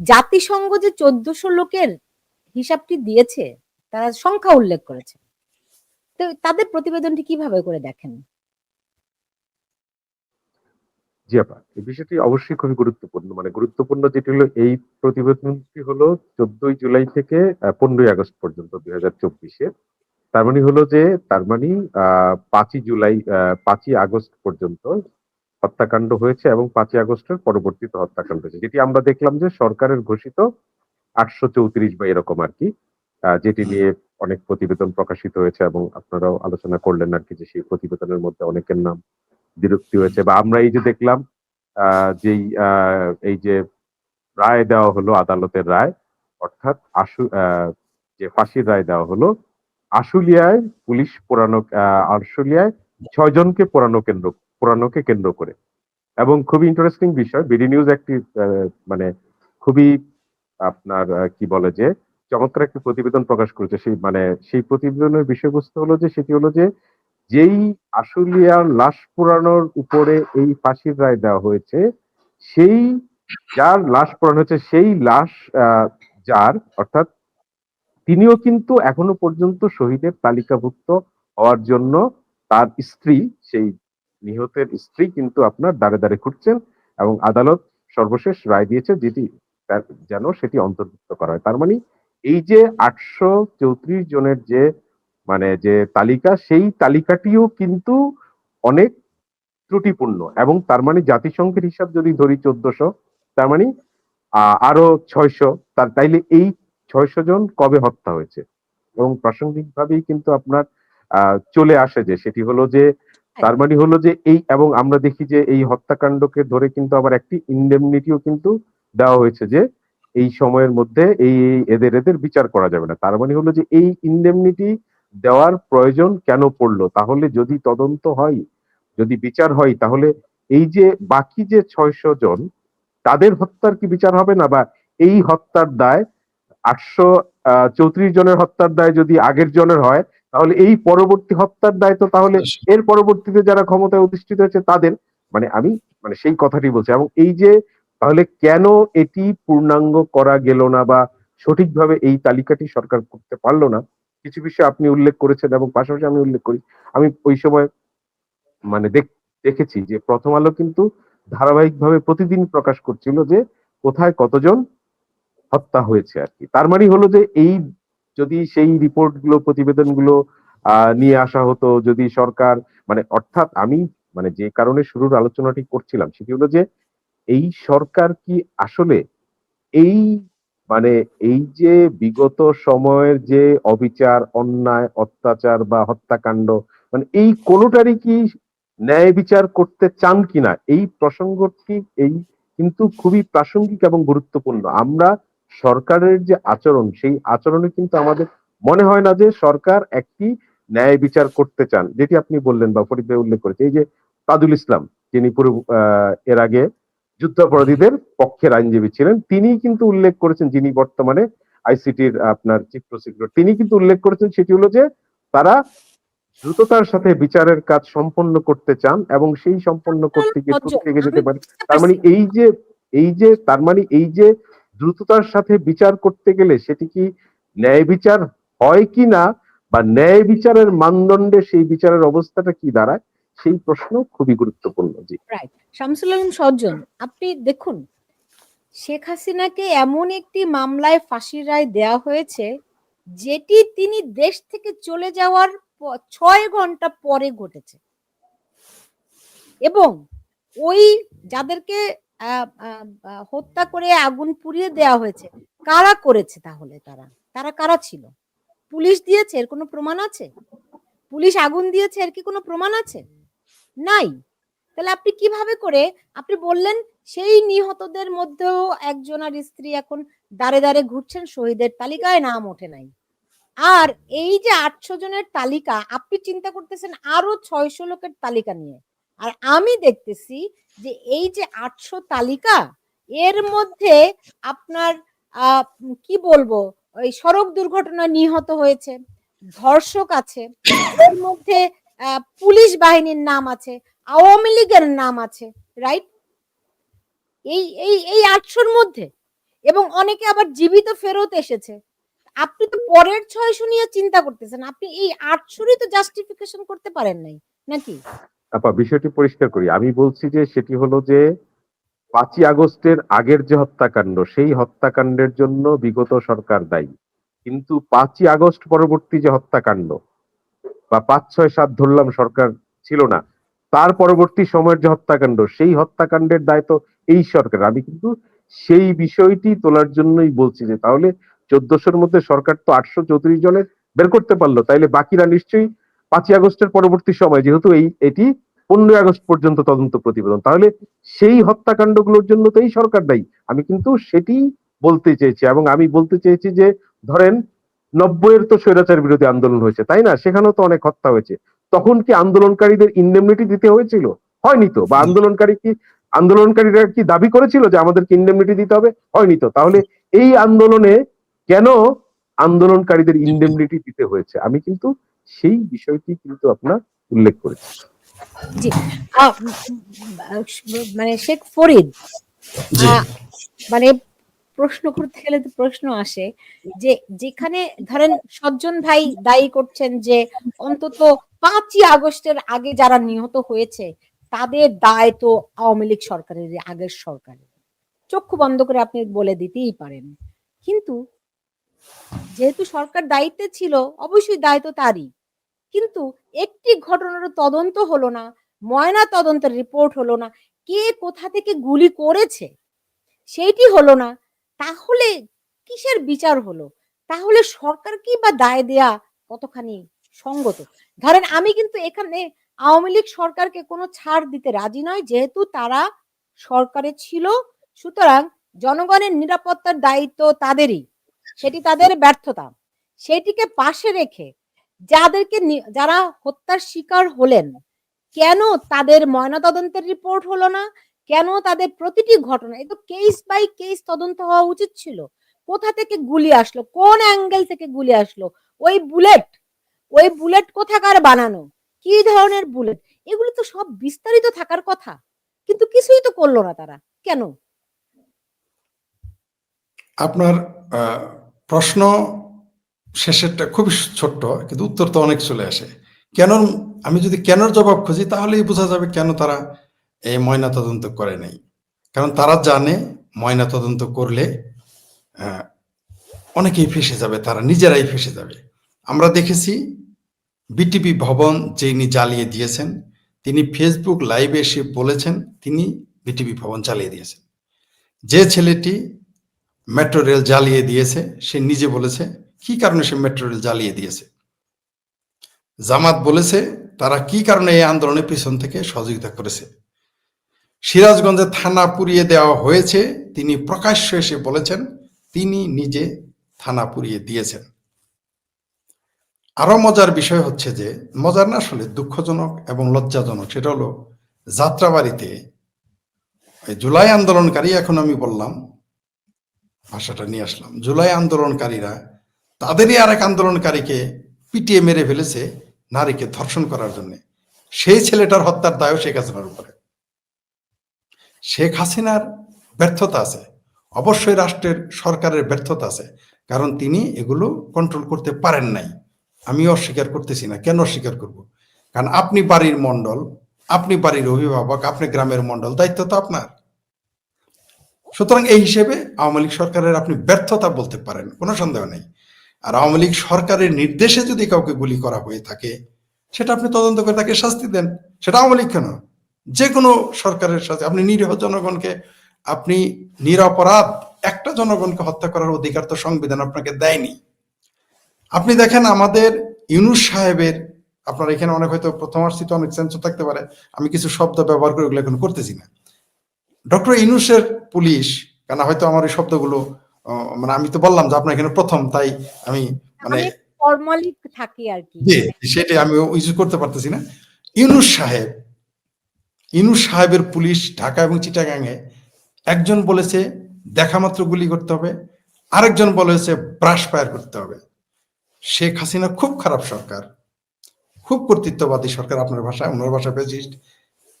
জাতিসংঘ যে চোদ্দশো লোকের হিসাবটি দিয়েছে, তারা সংখ্যা উল্লেখ করেছে। তো তাদের প্রতিবেদনটি কীভাবে করে দেখেন? জি আপা, এই বিষয়টি অবশ্যই খুবই গুরুত্বপূর্ণ। মানে গুরুত্বপূর্ণ যেটি হলো, এই প্রতিবেদনটি হলো চোদ্দই জুলাই থেকে পনেরোই আগস্ট পর্যন্ত, দুই হাজার চব্বিশে। তার মানে হলো যে, তার মানে পাঁচই জুলাই পাঁচই আগস্ট পর্যন্ত হত্যাকাণ্ড হয়েছে এবং পাঁচই আগস্টের পরবর্তীতে হত্যাকাণ্ড হয়েছে। যেটি আমরা দেখলাম যে সরকারের ঘোষিত আটশো চৌত্রিশ বা এরকম আর কি যেটি নিয়ে অনেক প্রতিবেদন প্রকাশিত হয়েছে এবং আপনারাও আলোচনা করলেন আর কি যে সেই প্রতিবেদনের মধ্যে অনেকের নাম বিরক্তি হয়েছে। বা আমরা এই যে দেখলাম আহ, যেই আহ, এই যে রায় দেওয়া হলো আদালতের রায় অর্থাৎ আশু আহ, যে ফাঁসির রায় দেওয়া হলো আশুলিয়ায় পুলিশ পোড়ানো আহ, আশুলিয়ায় ছয় জনকে পোড়ানো কেন্দ্র, পোড়ানোকে কেন্দ্র করে। এবং খুবই ইন্টারেস্টিং বিষয় বিডি নিউজ একটি মানে খুবই আপনার কি বলে যে, চমৎকার একটি প্রতিবেদন প্রকাশ করেছে। সেই মানে সেই প্রতিবেদনের বিষয়বস্তু হলো যে, সেটি হলো যে, যেই আশুলিয়ার লাশ পোড়ানোর উপরে এই ফাঁসির রায় দেওয়া হয়েছে, সেই যার লাশ পোড়ানো হয়েছে, সেই লাশ যার, অর্থাৎ তিনিও কিন্তু এখনও পর্যন্ত শহীদের তালিকাভুক্ত হওয়ার জন্য তার স্ত্রী, সেই নিহতের স্ত্রী কিন্তু আপনার দাঁড়ে দাঁড়ে ঘুরছেন এবং আদালত সর্বশেষ রায় দিয়েছে যেটি যেন সেটি অন্তর্ভুক্ত করা হয়। তার মানে এই যে আটশো চৌত্রিশ জনের যে মানে যে তালিকা, সেই তালিকাটিও কিন্তু অনেক ত্রুটিপূর্ণ এবং তার মানে জাতিসংঘের হিসাব যদি ধরি চোদ্দশো, তার মানে আরও ছয়শো, তার তাইলে এই ছয়শো জন কবে হত্যা হয়েছে? এবং প্রাসঙ্গিকভাবেই কিন্তু আপনার চলে আসে যে সেটি হলো যে তার মানে হলো যে এই এবং আমরা দেখি যে এই হত্যাকাণ্ডকে ধরে কিন্তু আবার একটি ইন্ডেমনিটিও কিন্তু দেওয়া হয়েছে যে এই সময়ের মধ্যে এই এই এদের এদের বিচার করা যাবে না। তার মানে হলো যে এই ইন্ডেমনিটি দেওয়ার প্রয়োজন কেন পড়ল? তাহলে যদি তদন্ত হয় যদি বিচার হয় তাহলে এই যে বাকি যে ছয়শো জন তাদের হত্যার কি বিচার হবে না? বা এই হত্যার দায় আটশো চৌত্রিশ জনের হত্যার দায় যদি আগের জনের হয় তাহলে এই পরবর্তী হত্যার দায় তো তাহলে এর পরবর্তীতে যারা ক্ষমতায় অধিষ্ঠিত হয়েছে তাদের মানে আমি মানে সেই কথাটি বলছি। এবং এই যে তাহলে কেন এটি পূর্ণাঙ্গ করা গেল না বা সঠিকভাবে এই তালিকাটি সরকার করতে পারল না কিছু বিষয় আপনি উল্লেখ করেছেন এবং পাশাপাশি আমি উল্লেখ করি। আমি ওই সময় মানে দেখ- দেখেছি যে প্রথম আলো কিন্তু ধারাবাহিকভাবে প্রতিদিন প্রকাশ করছিল যে কোথায় কতজন হত্যা হয়েছে আর কি। তার মানে হলো যে এই যদি সেই রিপোর্টগুলো প্রতিবেদনগুলো আহ, নিয়ে আসা হতো যদি সরকার মানে অর্থাৎ আমি মানে যে কারণে শুরুর আলোচনাটি করছিলাম সেটি হলো যে এই সরকার কি আসলে এই মানে এই যে বিগত সময়ের যে অবিচার অন্যায় অত্যাচার বা হত্যাকাণ্ড মানে এই কোনোটারই কি ন্যায় বিচার করতে চান কিনা এই প্রসঙ্গটি এই কিন্তু খুবই প্রাসঙ্গিক এবং গুরুত্বপূর্ণ। আমরা সরকারের যে আচরণ সেই আচরণে কিন্তু আমাদের মনে হয় না যে সরকার একটি ন্যায় বিচার করতে চান যেটি আপনি বললেন বা ফরিদ ভাই উল্লেখ করেছে। এই যে তাজুল ইসলাম যিনি পুরো এর আগে যুদ্ধাপরাধীদের পক্ষের আইনজীবী ছিলেন তিনি কিন্তু উল্লেখ করেছেন যিনি বর্তমানে আইসিটির আপনার চিফ প্রসিকিউটর তিনি কিন্তু উল্লেখ করেছেন সেটি হলো যে তারা দ্রুততার সাথে বিচারের কাজ সম্পন্ন করতে চান এবং সেই সম্পন্ন করতে গিয়ে যেতে পারে? তার মানে এই যে এই যে তার মানে এই যে দ্রুততার সাথে বিচার করতে গেলে সেটি কি ন্যায় বিচার হয় কি না? বা ন্যায় বিচারের মানদণ্ডে সেই বিচারের অবস্থাটা কি দাঁড়ায়? সেই প্রশ্ন খুবই গুরুত্বপূর্ণ, জি। শামসুল আলম সজ্জন, আপনি দেখুন, শেখ হাসিনাকে এমন একটি মামলায় ফাঁসির রায় দেওয়া হয়েছে, যেটি তিনি দেশ থেকে চলে যাওয়ার ছয় ঘণ্টা পরে ঘটেছে। এবং ওই যাদেরকে হত্যা করে আগুন পুড়িয়ে দেওয়া হয়েছে। কারা করেছে তাহলে তারা? তারা কারা ছিল? পুলিশ দিয়েছে, এর কোনো প্রমাণ আছে? পুলিশ আগুন দিয়েছে, এর কি কোনো প্রমাণ আছে? নাই। তাহলে আপনি কীভাবে করে, আপনি বললেন সেই নিহতদের মধ্যেও একজনের স্ত্রী এখন দাঁড়ে দাঁড়ে ঘুরছেন, শহীদের তালিকায় নাম ওঠে নাই। আর এই যে আটশো জনের তালিকা, আপনি চিন্তা করতেছেন আরও ছয়শো লোকের তালিকা নিয়ে। আর আমি দেখতেছি যে এই যে আটশো তালিকা, এর মধ্যে আপনার কি বলব, ওই সড়ক দুর্ঘটনায় নিহত হয়েছে, ধর্ষক আছে, এর মধ্যে পুলিশ বাহিনীর নাম আছে, আওয়ামী লীগের নাম আছে রাইট এই এই এই আটশোর মধ্যে। এবং অনেকে আবার জীবিত ফেরত এসেছে। আপনি তো পরের ছয়শো নিয়ে চিন্তা করতেছেন, আপনি এই আটশোরই তো জাস্টিফিকেশন করতে পারেন নাই, নাকি? আপা বিষয়টি পরিষ্কার করি। আমি বলছি যে সেটি হলো যে পাঁচই আগস্টের আগের যে হত্যাকাণ্ড, সেই হত্যাকাণ্ডের জন্য বিগত সরকার দায়ী। কিন্তু পাঁচই আগস্ট পরবর্তী যে হত্যাকাণ্ড বা পাঁচ, ছয়, সাত ধরলাম সরকার ছিল না, তার পরবর্তী সময়ের যে হত্যাকাণ্ড, সেই হত্যাকাণ্ডের দায় তো এই সরকার আমি কিন্তু সেই বিষয়টি তোলার জন্যই বলছি যে তাহলে চোদ্দশোর মধ্যে সরকার তো আটশো চৌত্রিশ জনের বের করতে পারল, তাইলে বাকিরা নিশ্চয়ই পাঁচই আগস্টের পরবর্তী সময়, যেহেতু এই, এটি পনেরোই আগস্ট পর্যন্ত তদন্ত প্রতিবেদন। তাহলে সেই হত্যাকাণ্ডগুলোর জন্য তো এই সরকার দায়ী। আমি কিন্তু সেটি বলতে চেয়েছি এবং আমি বলতে চেয়েছি যে, ধরেন, নব্বইয়ের তো স্বৈরাচার বিরোধী আন্দোলন হয়েছে, তাই না? সেখানেও তো অনেক হত্যা হয়েছে। তখন কি আন্দোলনকারীদের ইন্ডেমনিটি দিতে হয়েছিল? হয়নি তো। বা আন্দোলনকারী কি, আন্দোলনকারীরা কি দাবি করেছিল যে আমাদেরকে ইন্ডেমনিটি দিতে হবে? হয়নি তো। তাহলে এই আন্দোলনে কেন আন্দোলনকারীদের ইন্ডেমনিটি দিতে হয়েছে? আমি কিন্তু সেই বিষয়টি কিন্তু আপনার উল্লেখ করেছি। জি। মানে শেখ ফরিদ মানে প্রশ্ন করতে গেলে তো প্রশ্ন আসে যে যেখানে ধরেন সজ্জন ভাই দায়ী করছেন যে অন্তত পাঁচই আগস্টের আগে যারা নিহত হয়েছে তাদের দায় তো আওয়ামী লীগ সরকারের আগের সরকারের চক্ষু বন্ধ করে আপনি বলে দিতেই পারেন। কিন্তু যেহেতু সরকার দায়িত্বে ছিল অবশ্যই দায়িত্ব তারই। কিন্তু একটি ঘটনার তদন্ত হলো না, ময়না তদন্তের রিপোর্ট হলো না, কে কোথা থেকে গুলি করেছে সেইটি হলো না। তাহলে কিসের বিচার হলো? তাহলে সরকার কি বা দায় দেয়া কতখানি সঙ্গত? ধরেন আমি কিন্তু এখানে আওয়ামী লীগ সরকারকে কোনো ছাড় দিতে রাজি নয় যেহেতু তারা সরকারে ছিল, সুতরাং জনগণের নিরাপত্তার দায়িত্ব তাদেরই, সেটি তাদের ব্যর্থতা। সেটিকে পাশে রেখে যাদেরকে যারা হত্যার শিকার হলেন, কেন তাদের ময়নাতদন্তের রিপোর্ট হলো না? কেন তাদের প্রতিটি ঘটনা এ তো কেস বাই কেস তদন্ত হওয়া উচিত ছিল। কোথা থেকে গুলি আসলো? কোন অ্যাঙ্গেল থেকে গুলি আসলো? ওই বুলেট ওই বুলেট কোথাকার বানানো? কি ধরনের বুলেট এগুলো তো সব বিস্তারিত থাকার কথা। কিন্তু কিছুই তো করল না তারা। কেন? আপনার প্রশ্ন শেষেরটা খুবই ছোট্ট কিন্তু উত্তর তো অনেক চলে আসে। কেন আমি যদি কেনর জবাব খুঁজি তাহলেই বোঝা যাবে কেন তারা এই ময়না তদন্ত করে নাই। কারণ তারা জানে ময়না তদন্ত করলে আহ, অনেকেই ফেসে যাবে তারা নিজেরাই ফেসে যাবে। আমরা দেখেছি বিটিপি ভবন যিনি জ্বালিয়ে দিয়েছেন তিনি ফেসবুক লাইভে এসে বলেছেন তিনি বিটিপি ভবন চালিয়ে দিয়েছেন। যে ছেলেটি মেট্রো রেল জ্বালিয়ে দিয়েছে সে নিজে বলেছে কি কারণে সে মেট্রো রেল জ্বালিয়ে দিয়েছে? জামাত বলেছে, তারা কি কারণে এই আন্দোলনের পিছন থেকে সহযোগিতা করেছে? সিরাজগঞ্জে থানা পুড়িয়ে দেওয়া হয়েছে, তিনি প্রকাশ্য এসে বলেছেন, তিনি নিজে থানা পুড়িয়ে দিয়েছেন। আরও মজার বিষয় হচ্ছে যে, মজার না আসলে দুঃখজনক এবং লজ্জাজনক, সেটা হলো যাত্রাবাড়িতে জুলাই আন্দোলনকারী, এখন আমি বললাম, ভাষাটা নিয়ে আসলাম, জুলাই আন্দোলনকারীরা তাদেরই আরেক আন্দোলনকারীকে পিটিয়ে মেরে ফেলেছে নারীকে ধর্ষণ করার জন্য। সেই ছেলেটার হত্যার দায়ও শেখ হাসিনার উপরে। শেখ হাসিনার ব্যর্থতা আছে। অবশ্যই রাষ্ট্রের সরকারের ব্যর্থতা আছে। কারণ তিনি এগুলো কন্ট্রোল করতে পারেন নাই। আমি অস্বীকার করতেছি না। কেন অস্বীকার করব? কারণ আপনি বাড়ির মন্ডল আপনি বাড়ির অভিভাবক, আপনি গ্রামের মন্ডল দায়িত্ব তো আপনার। সুতরাং এই হিসেবে আওয়ামী লীগ সরকারের আপনি ব্যর্থতা বলতে পারেন, কোনো সন্দেহ নেই। আর আওয়ামী লীগ সরকারের নির্দেশে যদি কাউকে গুলি করা হয়ে থাকে, সেটা আপনি তদন্ত করে তাকে শাস্তি দেন। সেটা আওয়ামী লীগ কেন? যে কোনো সরকারের সাথে আপনি নিরীহ জনগণকে, আপনি নিরপরাধ একটা জনগণকে হত্যা করার অধিকার তো সংবিধান আপনাকে দেয়নি। আপনি দেখেন আমাদের ইউনুস সাহেবের, আপনার এখানে অনেক হয়তো প্রথম প্রথমার্থিত অনেক সেন্সর থাকতে পারে, আমি কিছু শব্দ ব্যবহার করে ওগুলো এখন করতেছি না। ডক্টর ইনুসের পুলিশ, কেন হয়তো আমার এই শব্দগুলো মানে আমি তো বললাম যে আপনার এখানে প্রথম তাই আমি মানে ফর্মালি থাকি আর কি। জি সেটাই আমি ইউজ করতে পারতেছি না। ইউনুস সাহেব ইউনুস সাহেবের পুলিশ ঢাকা এবং চিটাগাঙে একজন বলেছে দেখা মাত্র গুলি করতে হবে। আরেকজন বলেছে ব্রাশ ফায়ার করতে হবে। শেখ হাসিনা খুব খারাপ সরকার। খুব কর্তৃত্ববাদী সরকার আপনার ভাষায় ওনার ভাষা ফেসিস্ট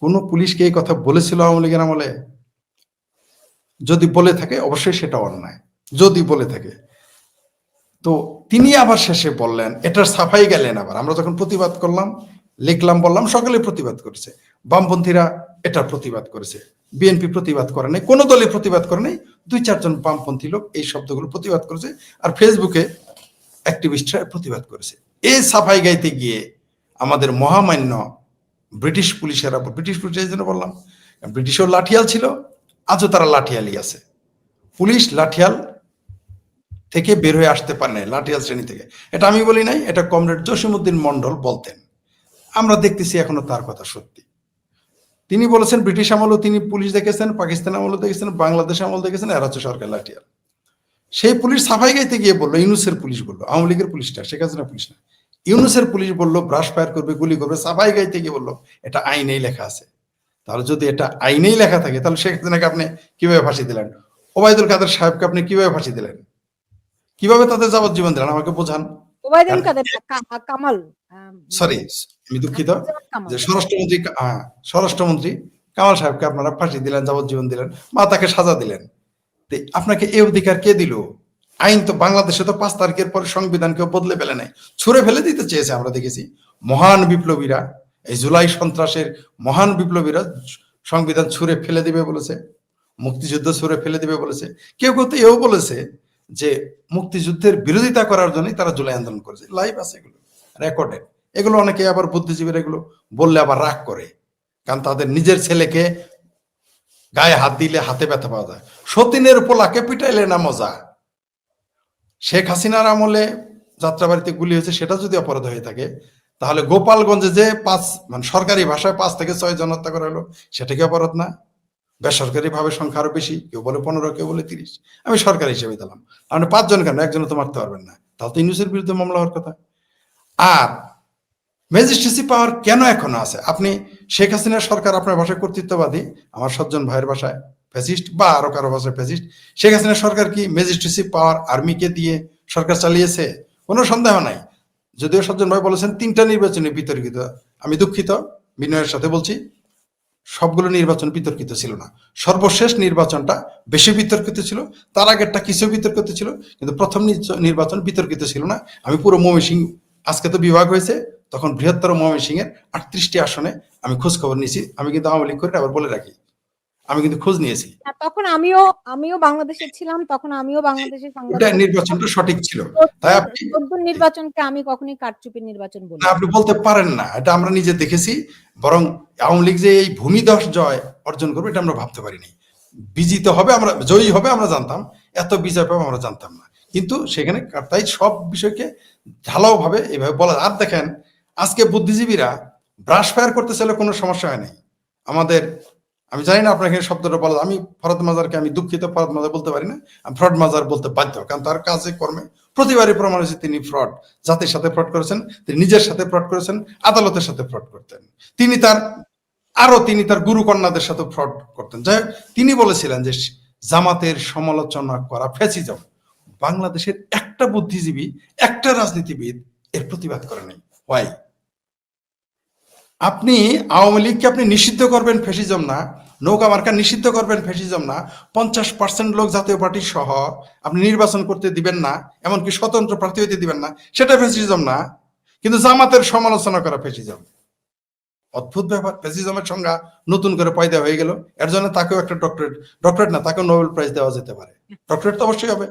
কোন পুলিশকে এই কথা বলেছিল আওয়ামী লীগের আমলে? যদি বলে থাকে অবশ্যই সেটা অন্যায়। যদি বলে থাকে। তো তিনি আবার শেষে বললেন এটার সাফাই গেলেন আবার। আমরা যখন প্রতিবাদ করলাম, লিখলাম, বললাম, সকলে প্রতিবাদ করেছে। বামপন্থীরা এটার প্রতিবাদ করেছে। বিএনপি প্রতিবাদ করে নাই, কোনো দলে প্রতিবাদ করে নাই। দুই, চারজন বামপন্থী লোক এই শব্দগুলো প্রতিবাদ করেছে আর ফেসবুকে অ্যাক্টিভিস্টরা প্রতিবাদ করেছে। এই সাফাই গাইতে গিয়ে আমাদের মহামান্য ব্রিটিশ পুলিশেরা, ব্রিটিশ পুলিশ এই জন্য বললাম, ব্রিটিশও লাঠিয়াল ছিল, আজও তারা লাঠিয়ালই আছে। পুলিশ লাঠিয়াল থেকে বের হয়ে আসতে পারে নাই, লাঠিয়াল শ্রেণি থেকে। এটা আমি বলি নাই, এটা কমরেড জসিমুদ্দিন মন্ডল বলতেন। আমরা দেখতেছি এখনও তার কথা সত্যি। তিনি বলেছেন, ব্রিটিশ আমলেও তিনি পুলিশ দেখেছেন, পাকিস্তান আমলও দেখেছেন, বাংলাদেশ আমল দেখেছেন, এরা হচ্ছে সরকার লাঠিয়াল। সেই পুলিশ সাফাই গাইতে গিয়ে বলল, ইউনুসের পুলিশ বলল, আওয়ামী লীগের পুলিশটা, শেখ হাসিনা পুলিশ না। ইউনুসের পুলিশ বলল, ব্রাশ ফায়ার করবে, গুলি করবে, সাফাই গাইতে গিয়ে বলল, এটা আইনেই লেখা আছে। তাহলে যদি এটা আইনেই লেখা থাকে, তাহলে শেখ হাসিনাকে আপনি কীভাবে ফাঁসি দিলেন? ওবায়দুল কাদের সাহেবকে আপনি কীভাবে ফাঁসি দিলেন? কীভাবে তাদের যাবজ্জীবন দিলেন? আমাকে বোঝান। ওবায়দুল কাদের না, কা- আ, কামাল সরি আমি দুঃখিত। যে স্বরাষ্ট্রমন্ত্রী হ্যাঁ, স্বরাষ্ট্রমন্ত্রী কামাল সাহেবকে আপনারা ফাঁসি দিলেন যাবজ্জীবন দিলেন বা তাকে সাজা দিলেন। আপনাকে এই অধিকার কে দিল? আইন তো বাংলাদেশে তো পাঁচ তারিখের পরে সংবিধান কেউ বদলে ফেলে নাই ছুঁড়ে ফেলে দিতে চেয়েছে আমরা দেখেছি। মহান বিপ্লবীরা এই জুলাই সন্ত্রাসের মহান বিপ্লবীরা সংবিধান ছুঁড়ে ফেলে দিবে বলেছে মুক্তিযুদ্ধ ছুড়ে ফেলে দিবে বলেছে। কেউ কেউ তো এও বলেছে যে মুক্তিযুদ্ধের বিরোধিতা করার জন্যই তারা জুলাই আন্দোলন করেছে। লাইভ আছে এগুলো রেকর্ডেড এগুলো অনেকে আবার বুদ্ধিজীবীরা এগুলো বললে আবার রাগ করে। কারণ তাদের নিজের ছেলেকে গায়ে হাত দিলে হাতে ব্যথা পাওয়া যায়। সতীনের পোলাকে পিটাইলে না মজা। শেখ হাসিনার আমলে যাত্রাবাড়িতে গুলি হয়েছে, সেটা যদি অপরাধ হয়ে থাকে, তাহলে গোপালগঞ্জে যে পাঁচ মানে সরকারি ভাষায় পাঁচ থেকে ছয় জন হত্যা করা হলো, সেটা কি অপরাধ না? বেসরকারি ভাবে সংখ্যা আরও বেশি, কেউ বলে পনেরো, কেউ বলে তিরিশ। আমি সরকারি হিসেবে দিলাম আপনি পাঁচজন কেন? একজন তো মারতে পারবেন না। তাহলে তো ইউনুসের বিরুদ্ধে মামলা হওয়ার কথা। আর ম্যাজিস্ট্রেসি পাওয়ার কেন এখনও আছে? আপনি শেখ হাসিনার সরকার আপনার ভাষায় কর্তৃত্ববাদী, আমার সজ্জন ভাইয়ের ভাষায় ফ্যাসিস্ট বা আরও কারও ভাষায় ফ্যাসিস্ট। শেখ হাসিনার সরকার কি ম্যাজিস্ট্রেসি পাওয়ার আর্মিকে দিয়ে সরকার চালিয়েছে? কোনো সন্দেহ নাই। যদিও সজ্জন ভাই বলেছেন, তিনটা নির্বাচনে বিতর্কিত। আমি দুঃখিত, বিনয়ের সাথে বলছি। সবগুলো নির্বাচন বিতর্কিত ছিল না। সর্বশেষ নির্বাচনটা বেশি বিতর্কিত ছিল, তার আগেরটা কিছু বিতর্কিত ছিল, কিন্তু প্রথম নির্বাচন বিতর্কিত ছিল না। আমি পুরো ময়মনসিং আজকে তো বিভাগ হয়েছে, তখন বৃহত্তর ময়মনসিংয়ের আটত্রিশটি আসনে আমি খোঁজখবর নিয়েছি, আমি কিন্তু আওয়ামী লীগ করে আবার বলে রাখি। আমি কিন্তু খোঁজ নিয়েছি। তখন আমিও আমিও বাংলাদেশে ছিলাম তখন আমিও বাংলাদেশের এটা নির্বাচনটা সঠিক ছিল। তাই আপনি নির্বাচনকে আমি কখনোই কারচুপির নির্বাচন বলি না, আপনি বলতে পারেন না এটা আমরা নিজে দেখেছি বরং আওয়ামী লীগ যে এই ভূমিদশ জয় অর্জন করবে এটা আমরা ভাবতে পারিনি। বিজিত হবে আমরা জয়ী হবে আমরা জানতাম এত বিজয় পাবে আমরা জানতাম না। কিন্তু সেখানে তাই সব বিষয়কে ঢালাও ভাবে এভাবে বলা আর দেখেন আজকে বুদ্ধিজীবীরা ব্রাশ ফায়ার করতে চাইলে কোনো সমস্যা হয় নাই। আমাদের আমি জানি না এখানে শব্দটা বলা আমি ফরদ মাজারকে আমি দুঃখিত ফরদ মাজার বলতে পারি না। আমি ফ্রড মাজার বলতে বাধ্য, কারণ তার কাজে, কর্মে প্রতিবারই প্রমাণ হয়েছে তিনি ফ্রড, জাতির সাথে ফ্রড করেছেন, তিনি নিজের সাথে ফ্রড করেছেন, আদালতের সাথে ফ্রড করতেন। তিনি তার আরও তিনি তার গুরু কন্যাদের সাথে ফ্রড করতেন। যাই তিনি বলেছিলেন যে জামাতের সমালোচনা করা ফ্যাসিজম। বাংলাদেশের একটা বুদ্ধিজীবী, একটা রাজনীতিবিদ এর প্রতিবাদ করে নাই। ওয়াই আপনি আওয়ামী লীগকে আপনি নিষিদ্ধ করবেন ফ্যাসিজম না, নৌকা মার্কা নিষিদ্ধ করবেন ফ্যাসিজম না, পঞ্চাশ পার্সেন্ট লোক জাতীয় পার্টি সহ আপনি নির্বাচন করতে দিবেন না, এমনকি স্বতন্ত্র প্রার্থী হইতে দিবেন না, সেটা ফ্যাসিজম না, কিন্তু জামাতের সমালোচনা করা ফ্যাসিজম। অদ্ভুত ব্যাপার, ফ্যাসিজমের সংজ্ঞা নতুন করে পয়দা হয়ে গেল, এর জন্য তাকেও একটা ডক্টরেট ডক্টরেট না, তাকেও নোবেল প্রাইজ দেওয়া যেতে পারে। ডক্টরেট তো অবশ্যই হবে।